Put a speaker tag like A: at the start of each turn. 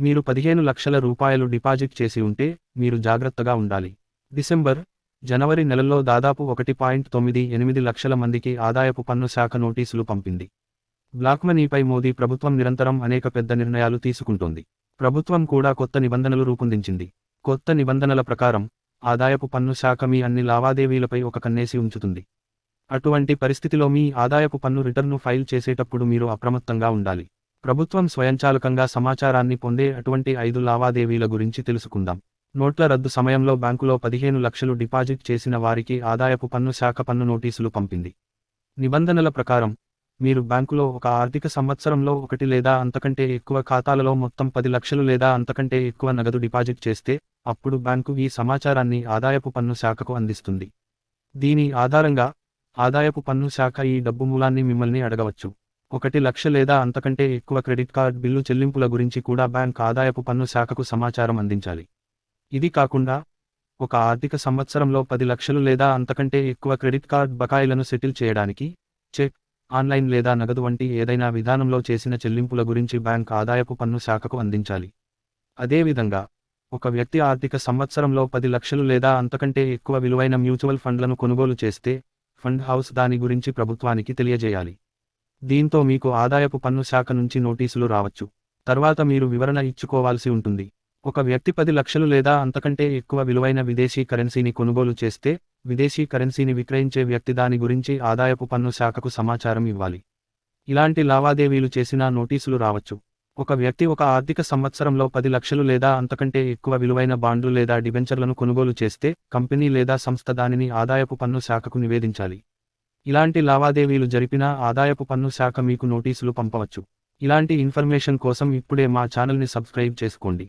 A: మీరు పదిహేను లక్షల రూపాయలు డిపాజిట్ చేసి ఉంటే మీరు జాగ్రత్తగా ఉండాలి. డిసెంబర్ జనవరి నెలల్లో దాదాపు ఒకటి పాయింట్ తొమ్మిది ఎనిమిది లక్షల మందికి ఆదాయపు పన్ను శాఖ నోటీసులు పంపింది. బ్లాక్ మనీపై మోదీ ప్రభుత్వం నిరంతరం అనేక పెద్ద నిర్ణయాలు తీసుకుంటోంది. ప్రభుత్వం కూడా కొత్త నిబంధనలు రూపొందించింది. కొత్త నిబంధనల ప్రకారం ఆదాయపు పన్ను శాఖ మీ అన్ని లావాదేవీలపై ఒక కన్నేసి ఉంచుతుంది. అటువంటి పరిస్థితిలో మీ ఆదాయపు పన్ను రిటర్ను ఫైల్ చేసేటప్పుడు మీరు అప్రమత్తంగా ఉండాలి. ప్రభుత్వం స్వయంచాలకంగా సమాచారాన్ని పొందే అటువంటి ఐదు లావాదేవీల గురించి తెలుసుకుందాం. నోట్ల రద్దు సమయంలో బ్యాంకులో పదిహేను లక్షలు డిపాజిట్ చేసిన వారికి ఆదాయపు పన్ను శాఖ పన్ను నోటీసులు పంపింది. నిబంధనల ప్రకారం మీరు బ్యాంకులో ఒక ఆర్థిక సంవత్సరంలో ఒకటి లేదా అంతకంటే ఎక్కువ ఖాతాలలో మొత్తం పది లక్షలు లేదా అంతకంటే ఎక్కువ నగదు డిపాజిట్ చేస్తే అప్పుడు బ్యాంకు ఈ సమాచారాన్ని ఆదాయపు పన్ను శాఖకు అందిస్తుంది. దీని ఆధారంగా ఆదాయపు పన్ను శాఖ ఈ డబ్బు మూలాన్ని మిమ్మల్ని అడగవచ్చు. ఒకటి లక్ష లేదా అంతకంటే ఎక్కువ క్రెడిట్ కార్డ్ బిల్లు చెల్లింపుల గురించి కూడా బ్యాంక్ ఆదాయపు పన్ను శాఖకు సమాచారం అందించాలి. ఇది కాకుండా ఒక ఆర్థిక సంవత్సరంలో పది లక్షలు లేదా అంతకంటే ఎక్కువ క్రెడిట్ కార్డ్ బకాయిలను సెటిల్ చేయడానికి చెక్ ఆన్లైన్ లేదా నగదు వంటి ఏదైనా విధానంలో చేసిన చెల్లింపుల గురించి బ్యాంక్ ఆదాయపు పన్ను శాఖకు అందించాలి. అదేవిధంగా ఒక వ్యక్తి ఆర్థిక సంవత్సరంలో పది లక్షలు లేదా అంతకంటే ఎక్కువ విలువైన మ్యూచువల్ ఫండ్లను కొనుగోలు చేస్తే ఫండ్ హౌస్ దాని గురించి ప్రభుత్వానికి తెలియజేయాలి. దీంతో మీకు ఆదాయపు పన్ను శాఖ నుంచి నోటీసులు రావచ్చు. తర్వాత మీరు వివరణ ఇచ్చుకోవాల్సి ఉంటుంది. ఒక వ్యక్తి పది లక్షలు లేదా అంతకంటే ఎక్కువ విలువైన విదేశీ కరెన్సీని కొనుగోలు చేస్తే విదేశీ కరెన్సీని విక్రయించే వ్యక్తి దాని గురించి ఆదాయపు పన్ను శాఖకు సమాచారం ఇవ్వాలి. ఇలాంటి లావాదేవీలు చేసినా నోటీసులు రావచ్చు. ఒక వ్యక్తి ఒక ఆర్థిక సంవత్సరంలో పది లక్షలు లేదా అంతకంటే ఎక్కువ విలువైన బాండ్లు లేదా డిబెంచర్లను కొనుగోలు చేస్తే కంపెనీ లేదా సంస్థ దానిని ఆదాయపు పన్ను శాఖకు నివేదించాలి. ఇలాంటి లావాదేవీలు జరిపినా ఆదాయపు పన్ను శాఖ మీకు నోటీసులు పంపవచ్చు. ఇలాంటి ఇన్ఫర్మేషన్ కోసం ఇప్పుడే మా ఛానల్ని సబ్స్క్రైబ్ చేసుకోండి.